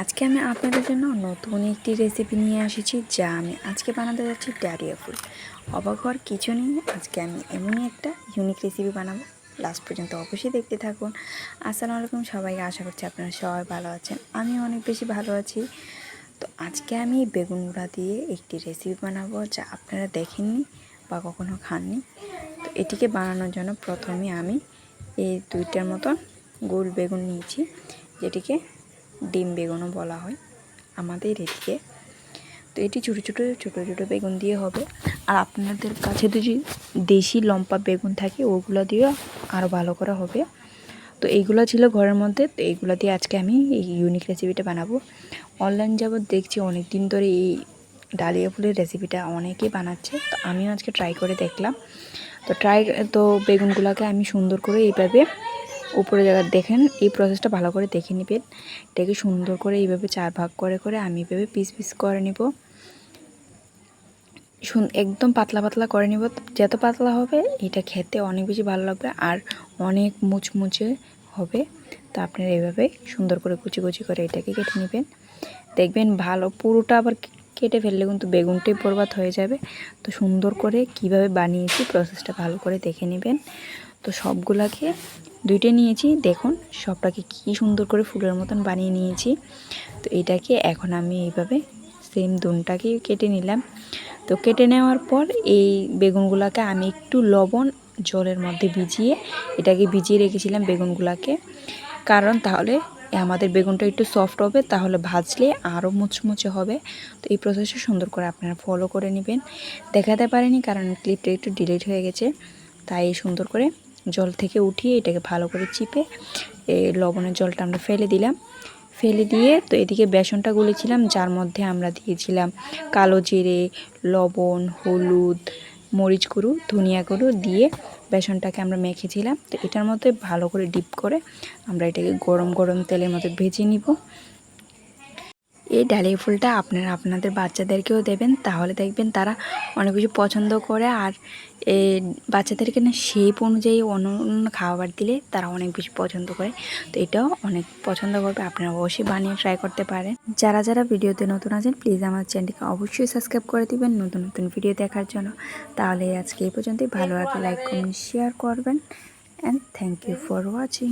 আজকে আমি আপনাদের জন্য নতুন একটি রেসিপি নিয়ে এসেছি যা আমি আজকে বানাতে যাচ্ছি ডালিয়া ফুল। অবাক হওয়ার কিছু নেই, আজকে আমি এমনই একটা ইউনিক রেসিপি বানাবো। লাস্ট পর্যন্ত অবশ্যই দেখতে থাকুন। আসসালামু আলাইকুম সবাইকে আশা করছি আপনারা সবাই ভালো আছেন। আমি অনেক বেশি ভালো আছি। তো আজকে আমি বেগুন গুঁড়া দিয়ে একটি রেসিপি বানাবো, যা আপনারা দেখেননি বা কখনো খাননি। তো এটিকে বানানোর জন্য প্রথমে আমি এই দুইটার মতন গোল বেগুন নিয়েছি, যেটিকে ডিম বেগুনও বলা হয় আমাদের এদিকে। তো এটি ছোটো ছোটো ছোটো ছোটো বেগুন দিয়ে হবে। আর আপনাদের কাছে যদি দেশি লম্পা বেগুন থাকে, ওগুলো দিয়ে আরও ভালো করা হবে। তো এইগুলো ছিল ঘরের মধ্যে। তো এইগুলো দিয়ে আজকে আমি এই ইউনিক রেসিপিটা বানাবো। অনলাইন যাবত দেখছি অনেক দিন ধরে এই ডালিয়া ফুলের রেসিপিটা অনেকেই বানাচ্ছে। তো আমিও আজকে ট্রাই করে দেখলাম। তো ট্রাই তো বেগুনগুলোকে আমি সুন্দর করে এইভাবে উপরে জায়গা দেখেন, এই প্রসেসটা ভালো করে দেখে নেবেন। এটাকে সুন্দর করে এইভাবে চার ভাগ করে করে আমি এইভাবে পিস পিস করে নিব। একদম পাতলা পাতলা করে নিব। যত পাতলা হবে, এটা খেতে অনেক বেশি ভালো লাগবে আর অনেক মুচমুচে হবে। তো আপনারা এইভাবে সুন্দর করে কুচি কুচি করে এটাকে কেটে নেবেন। দেখবেন ভালো, পুরোটা আবার কেটে ফেললে কিন্তু বেগুনটাই বরবাদ হয়ে যাবে। তো সুন্দর করে কীভাবে বানিয়েছি প্রসেসটা ভালো করে দেখে নেবেন। তো সবগুলাকে দুইটা নিয়েছি। দেখুন, সবটাকে কি সুন্দর করে ফুলের মতন বানিয়ে নিয়েছি। তো এটাকে এখন আমি এইভাবে সেম দুনটাকে কেটে নিলাম। তো কেটে নেওয়ার পর এই বেগুনগুলোকে আমি একটু লবণ জলের মধ্যে ভিজিয়ে এটাকে ভিজিয়ে রেখেছিলাম বেগুনগুলোকে। কারণ তাহলে আমাদের বেগুনটা একটু সফট হবে, তাহলে ভাজলে আরও মুচমুচে হবে। তো এই প্রসেসটা সুন্দর করে আপনারা ফলো করে নেবেন। দেখাতে পারেনি কারণ ক্লিপটা একটু ডিলিট হয়ে গেছে। তাই সুন্দর করে জল থেকে উঠিয়ে এটাকে ভালো করে চিপে এই লবণের জলটা আমরা ফেলে দিলাম। ফেলে দিয়ে তো এদিকে বেসনটা গুলেছিলাম, যার মধ্যে আমরা দিয়েছিলাম কালো জিরে, লবণ, হলুদ মরিচ গুঁড়ো, ধনিয়া গুঁড়ো দিয়ে বেসনটাকে আমরা মেখেছিলাম। তো এটার মধ্যে ভালো করে ডিপ করে আমরা এটাকে গরম গরম তেলের মধ্যে ভেজে নিব। এই ডালিয়া ফুলটা আপনারা আপনাদের বাচ্চাদেরকেও দেবেন, তাহলে দেখবেন তারা অনেক কিছু পছন্দ করে। আর এই বাচ্চাদেরকে না শেপ অনুযায়ী অন্য অন্য খাবার দিলে তারা অনেক বেশি পছন্দ করে। তো এটাও অনেক পছন্দ করবে, আপনারা অবশ্যই বানিয়ে ট্রাই করতে পারেন। যারা যারা ভিডিওতে নতুন আছেন প্লিজ আমার চ্যানেলটিকে অবশ্যই সাবস্ক্রাইব করে দিবেন নতুন নতুন ভিডিও দেখার জন্য। তাহলে আজকে এই পর্যন্তই, ভালো লাগে লাইক কমেন্ট শেয়ার করবেন। And thank you for watching